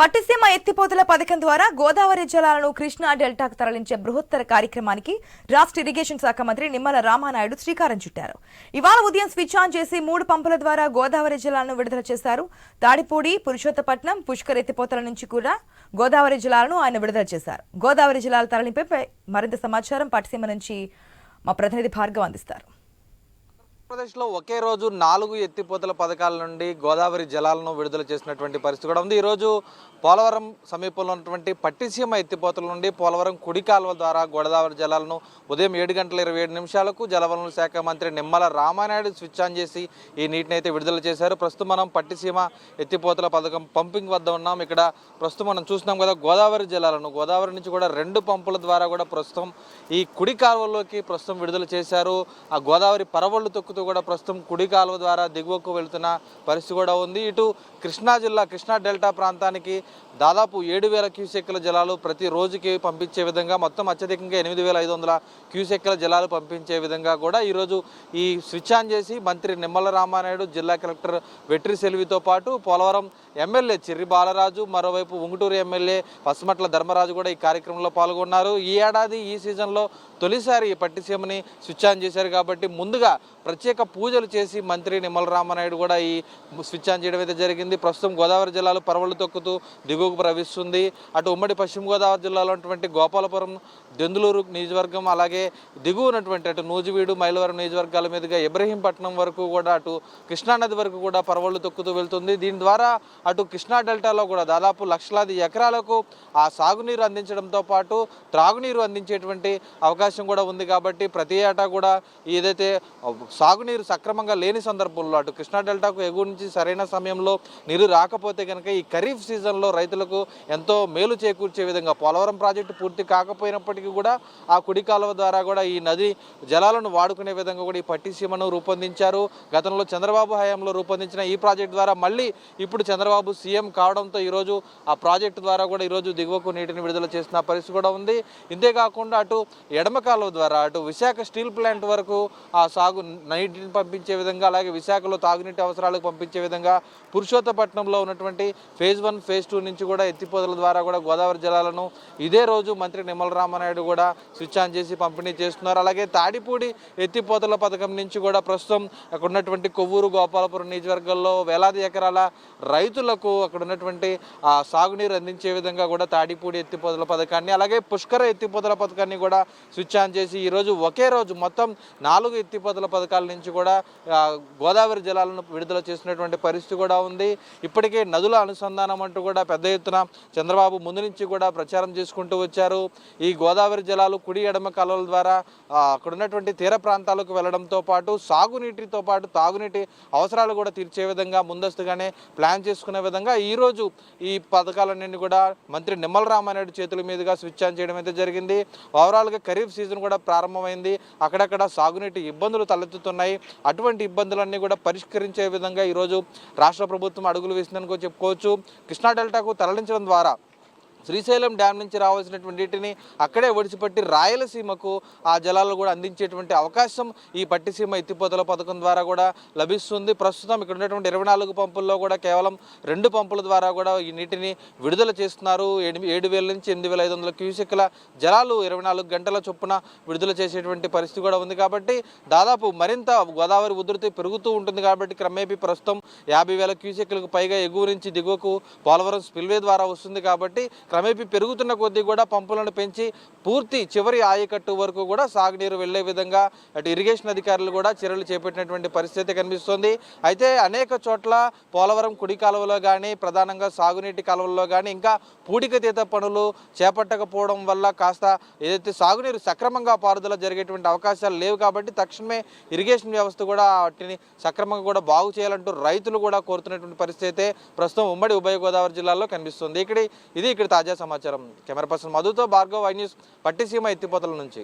పట్టిసీమ ఎత్తిపోతల పథకం ద్వారా గోదావరి జలాలను కృష్ణా డెల్టాకు తరలించే బృహత్తర కార్యక్రమానికి రాష్ట్ర ఇరిగేషన్ శాఖ మంత్రి నిమ్మల రామానాయుడు శ్రీకారం చుట్టారు. ఇవాళ ఉదయం స్విచ్ ఆన్ చేసి మూడు పంపుల ద్వారా గోదావరి జలాలను విడుదల చేశారు. తాడిపూడి పురుషోత్తపట్నం పుష్కర్ ఎత్తిపోతల నుంచి కూడా గోదావరి జలాలను ఆయన విడుదల చేశారు. గోదావరి జలాల తరలింపై మరింత సమాచారం పట్టిసీమ నుంచి మా ప్రతినిధి భార్గవ్ అందిస్తారు. ఆంధ్రప్రదేశ్లో ఒకే రోజు నాలుగు ఎత్తిపోతల పథకాల నుండి గోదావరి జలాలను విడుదల చేసినటువంటి పరిస్థితి కూడా ఉంది. ఈరోజు పోలవరం సమీపంలో ఉన్నటువంటి పట్టిసీమ ఎత్తిపోతల నుండి పోలవరం కుడి కాలువ ద్వారా గోదావరి జలాలను ఉదయం ఏడు గంటల ఇరవై ఏడు నిమిషాలకు జలవనరుల శాఖ మంత్రి నిమ్మల రామానాయుడు స్విచ్ ఆన్ చేసి ఈ నీటిని అయితే విడుదల చేశారు. ప్రస్తుతం మనం పట్టిసీమ ఎత్తిపోతల పథకం పంపింగ్ వద్ద ఉన్నాం. ఇక్కడ ప్రస్తుతం మనం చూస్తున్నాం కదా గోదావరి జలాలను. గోదావరి నుంచి కూడా రెండు పంపుల ద్వారా కూడా ప్రస్తుతం ఈ కుడి కాలువలోకి ప్రస్తుతం విడుదల చేశారు. ఆ గోదావరి పరవళ్ళు తొక్కుతూ కూడా ప్రస్తుతం కుడి కాలువ ద్వారా దిగువకు వెళ్తున్న పరిస్థితి కూడా ఉంది. ఇటు కృష్ణా జిల్లా కృష్ణా డెల్టా ప్రాంతానికి దాదాపు ఏడు వేల క్యూసెక్కుల జలాలు ప్రతి రోజుకి పంపించే విధంగా మొత్తం అత్యధికంగా ఎనిమిది వేల ఐదు వందల క్యూసెక్కుల జలాలు పంపించే విధంగా కూడా ఈరోజు ఈ స్విచ్ ఆన్ చేసి మంత్రి నిమ్మల రామానాయుడు జిల్లా కలెక్టర్ వెట్రి సెల్వితో పాటు పోలవరం ఎమ్మెల్యే చిర్రి బాలరాజు మరోవైపు ఉంగుటూరు ఎమ్మెల్యే పసుమట్ల ధర్మరాజు కూడా ఈ కార్యక్రమంలో పాల్గొన్నారు. ఈ ఏడాది ఈ సీజన్లో తొలిసారి ఈ పట్టిసీమని స్విచ్ ఆన్ చేశారు కాబట్టి ముందుగా ప్రత్యేక పూజలు చేసి మంత్రి నిమ్మల రామనాయుడు కూడా ఈ స్విచ్ ఆన్ చేయడం అయితే జరిగింది. ప్రస్తుతం గోదావరి జిల్లాలో పరవళ్ళు తొక్కుతూ దిగువకు ప్రవహిస్తుంది. అటు ఉమ్మడి పశ్చిమ గోదావరి జిల్లాలో ఉన్నటువంటి గోపాలపురం దెందులూరు నియోజకవర్గం అలాగే దిగువ ఉన్నటువంటి అటు నూజివీడు మైలవరం నియోజకవర్గాల మీదుగా ఇబ్రహీంపట్నం వరకు కూడా అటు కృష్ణానది వరకు కూడా పరవళ్ళు తొక్కుతూ వెళ్తుంది. దీని ద్వారా అటు కృష్ణా డెల్టాలో కూడా దాదాపు లక్షలాది ఎకరాలకు ఆ సాగునీరు అందించడంతో పాటు త్రాగునీరు అందించేటువంటి అవకాశం కూడా ఉంది కాబట్టి ప్రతి ఏటా కూడా ఏదైతే సాగునీరు సక్రమంగా లేని సందర్భంలో అటు కృష్ణా డెల్టాకు ఎగువ నుంచి సరైన సమయంలో నీరు రాకపోతే కనుక ఈ ఖరీఫ్ సీజన్లో రైతులకు ఎంతో మేలు చేకూర్చే విధంగా పోలవరం ప్రాజెక్టు పూర్తి కాకపోయినప్పటికీ కూడా ఆ కుడి కాలువ ద్వారా కూడా ఈ నది జలాలను వాడుకునే విధంగా కూడా ఈ పట్టిసీమను రూపొందించారు. గతంలో చంద్రబాబు హయాంలో రూపొందించిన ఈ ప్రాజెక్టు ద్వారా మళ్ళీ ఇప్పుడు చంద్రబాబు సీఎం కావడంతో ఈరోజు ఆ ప్రాజెక్టు ద్వారా కూడా ఈరోజు దిగువకు నీటిని విడుదల చేసిన పరిస్థితి కూడా ఉంది. ఇంతేకాకుండా అటు ఎడమ కాలువ ద్వారా అటు విశాఖ స్టీల్ ప్లాంట్ వరకు ఆ సాగు నీటిని పంపించే విధంగా అలాగే విశాఖలో తాగునీటి అవసరాలకు పంపించే విధంగా పురుషోత్తపట్నంలో ఉన్నటువంటి ఫేజ్ వన్ ఫేజ్ టూ నుంచి కూడా ఎత్తిపోతల ద్వారా కూడా గోదావరి జలాలను ఇదే రోజు మంత్రి నిమ్మల రామనాయుడు కూడా స్విచ్ ఆన్ చేసి పంపిణీ చేస్తున్నారు. అలాగే తాడిపూడి ఎత్తిపోతల పథకం నుంచి కూడా ప్రస్తుతం అక్కడ ఉన్నటువంటి కొవ్వూరు గోపాలపురం నియోజకవర్గంలో వేలాది ఎకరాల రైతులకు అక్కడ ఉన్నటువంటి ఆ సాగునీరు అందించే విధంగా కూడా తాడిపూడి ఎత్తిపోతల పథకాన్ని అలాగే పుష్కర ఎత్తిపోతల పథకాన్ని కూడా స్విచ్ ఆన్ చేసి ఈరోజు ఒకే రోజు మొత్తం నాలుగు ఎత్తిపోతల పథకాల నుంచి కూడా గోదావరి జలాలను విడుదల చేసినటువంటి పరిస్థితి కూడా ఉంది. ఇప్పటికే నదుల అనుసంధానం అంటూ కూడా పెద్ద ఎత్తున చంద్రబాబు ముందు నుంచి కూడా ప్రచారం చేసుకుంటూ వచ్చారు. ఈ గోదావరి గోదావరి జలాలు కుడి ఎడమ కాలువల ద్వారా అక్కడ ఉన్నటువంటి తీర ప్రాంతాలకు వెళ్ళడంతో పాటు సాగునీటితో పాటు తాగునీటి అవసరాలు కూడా తీర్చే విధంగా ముందస్తుగానే ప్లాన్ చేసుకునే విధంగా ఈరోజు ఈ పథకాలన్నీ కూడా మంత్రి నిమ్మల రామారెడ్డి చేతుల మీదుగా స్విచ్ ఆన్ చేయడం అయితే జరిగింది. ఓవరాల్గా ఖరీఫ్ సీజన్ కూడా ప్రారంభమైంది. అక్కడక్కడ సాగునీటి ఇబ్బందులు తలెత్తుతున్నాయి. అటువంటి ఇబ్బందులన్నీ కూడా పరిష్కరించే విధంగా ఈరోజు రాష్ట్ర ప్రభుత్వం అడుగులు వేసిందని చెప్పుకోవచ్చు. కృష్ణా డెల్టాకు తరలించడం ద్వారా శ్రీశైలం డ్యామ్ నుంచి రావాల్సినటువంటి నీటిని అక్కడే ఒడిచిపట్టి రాయలసీమకు ఆ జలాలు కూడా అందించేటువంటి అవకాశం ఈ పట్టిసీమ ఎత్తిపోతల పథకం ద్వారా కూడా లభిస్తుంది. ప్రస్తుతం ఇక్కడ ఉన్నటువంటి ఇరవై నాలుగు పంపుల్లో కూడా కేవలం రెండు పంపుల ద్వారా కూడా ఈ నీటిని విడుదల చేస్తున్నారు. ఏడు ఏడు వేల నుంచి ఎనిమిది వేల ఐదు వందల క్యూసెక్ల జలాలు ఇరవై నాలుగు గంటల చొప్పున విడుదల చేసేటువంటి పరిస్థితి కూడా ఉంది కాబట్టి దాదాపు మరింత గోదావరి ఉధృతి పెరుగుతూ ఉంటుంది కాబట్టి క్రమేపీ ప్రస్తుతం యాభై వేల క్యూసెక్లకు పైగా ఎగువ నుంచి దిగువకు పోలవరం స్పిల్వే ద్వారా వస్తుంది కాబట్టి క్రమేపీ పెరుగుతున్న కొద్దీ కూడా పంపులను పెంచి పూర్తి చివరి ఆయకట్టు వరకు కూడా సాగునీరు వెళ్ళే విధంగా అటు ఇరిగేషన్ అధికారులు కూడా చర్యలు చేపట్టినటువంటి పరిస్థితి కనిపిస్తుంది. అయితే అనేక చోట్ల పోలవరం కుడి కాలువలో కానీ ప్రధానంగా సాగునీటి కాలువల్లో కానీ ఇంకా పూడికతీత పనులు చేపట్టకపోవడం వల్ల కాస్త ఏదైతే సాగునీరు సక్రమంగా పారుదల జరిగేటువంటి అవకాశాలు లేవు కాబట్టి తక్షణమే ఇరిగేషన్ వ్యవస్థ కూడా వాటిని సక్రమంగా కూడా బాగు చేయాలంటూ రైతులు కూడా కోరుతున్నటువంటి పరిస్థితి అయితే ప్రస్తుతం ఉమ్మడి ఉభయ గోదావరి జిల్లాలో కనిపిస్తుంది. ఇక్కడ ఇది ఇక్కడ తాజా సమాచారం. కెమెరా పర్సన్ మధుతో భార్గవ్ ఐ న్యూస్ పట్టిసీమ ఎత్తిపోతల నుంచి.